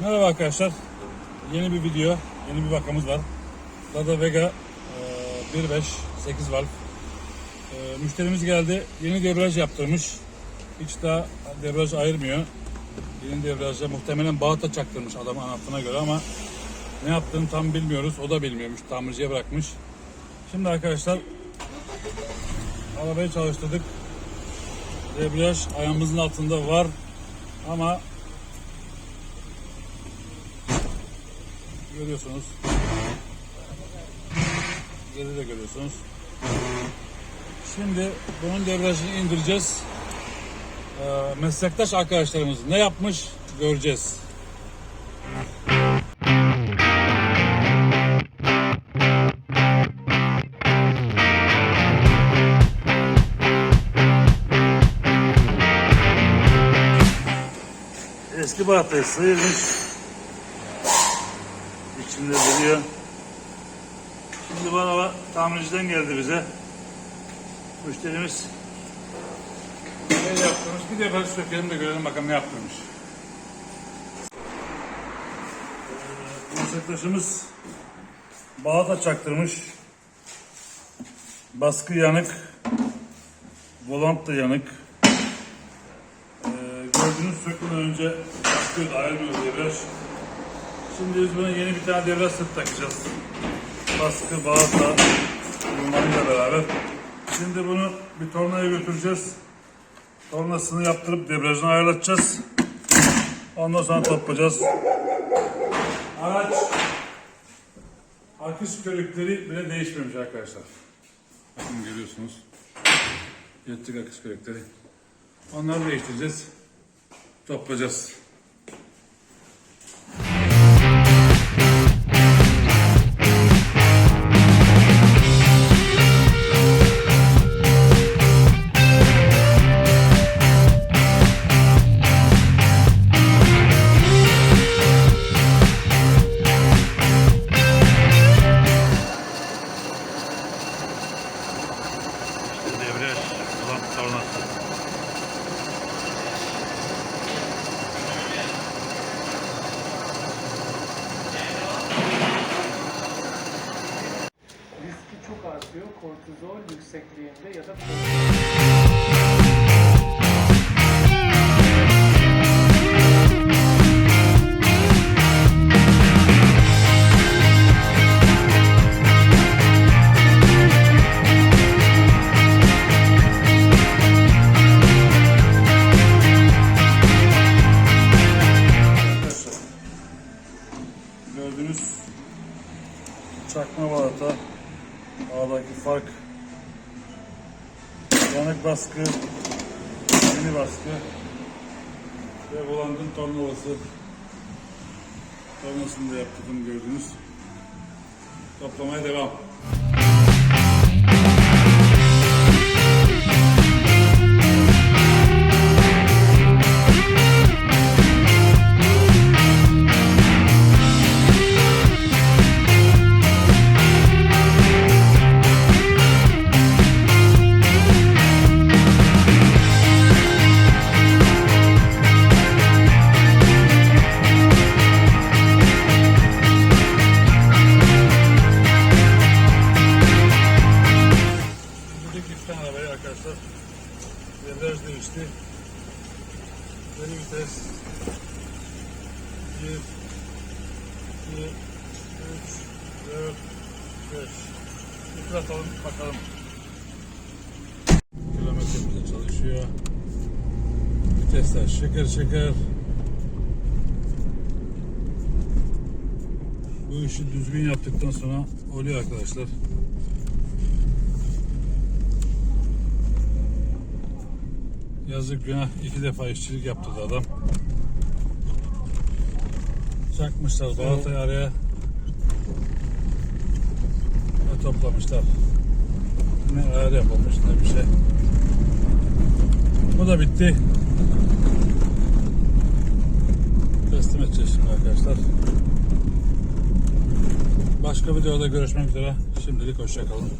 Merhaba arkadaşlar. Yeni bir video, yeni bir vakamız var. Lada Vega e, 1.5 8 valve. E, müşterimiz geldi. Yeni debriyaj yaptırmış. Hiç daha debriyaj ayırmıyor. Yeni debriyajda muhtemelen bağıta çaktırmış adamın anlattığına göre ama ne yaptığını tam bilmiyoruz. O da bilmiyormuş. Tamirciye bırakmış. Şimdi arkadaşlar arabayı çalıştırdık. Debriyaj ayağımızın altında var ama görüyorsunuz. Geride görüyorsunuz. Şimdi bunun debriyajını indireceğiz. Ee, meslektaş arkadaşlarımız ne yapmış göreceğiz. Eski bahtayı sıyırmış. İçinde duruyor. Şimdi bu araba tamirciden geldi bize. Müşterimiz ne yaptırmış? Bir defa sökelim de görelim bakalım ne yaptırmış. Meslektaşımız bağda çaktırmış. Baskı yanık. Volant da yanık. Ee, gördüğünüz sökmeden önce çıkıyordu, ayrılmıyordu debriyaj. Şimdi biz buna yeni bir tane debriyaj sırt takacağız. Baskı, bağırsa, uyumayla beraber. Şimdi bunu bir tornaya götüreceğiz. Tornasını yaptırıp debriyajını ayarlatacağız. Ondan sonra toplayacağız. Araç akış körükleri bile değişmemiş arkadaşlar. Bakın görüyorsunuz. Yettik akış körükleri. Onları değiştireceğiz. Toplayacağız. Çok artıyor. Kortizol yüksekliğinde ya da Gördüğünüz çakma balata ağdaki fark. Yanık baskı yeni baskı ve volandın tornavası tornasını da yaptırdım gördünüz. Toplamaya devam 1 2 3 4 5 bir tur atalım bakalım kilometremize çalışıyor vitesler şeker şeker bu işi düzgün yaptıktan sonra oluyor arkadaşlar Yazık günah iki defa işçilik yaptı da adam. Çakmışlar balatayı araya ve toplamışlar. Ne ayar yapılmış ne bir şey. Bu da bitti. Teslim edeceğiz şimdi arkadaşlar. Başka videoda görüşmek üzere. Şimdilik hoşçakalın.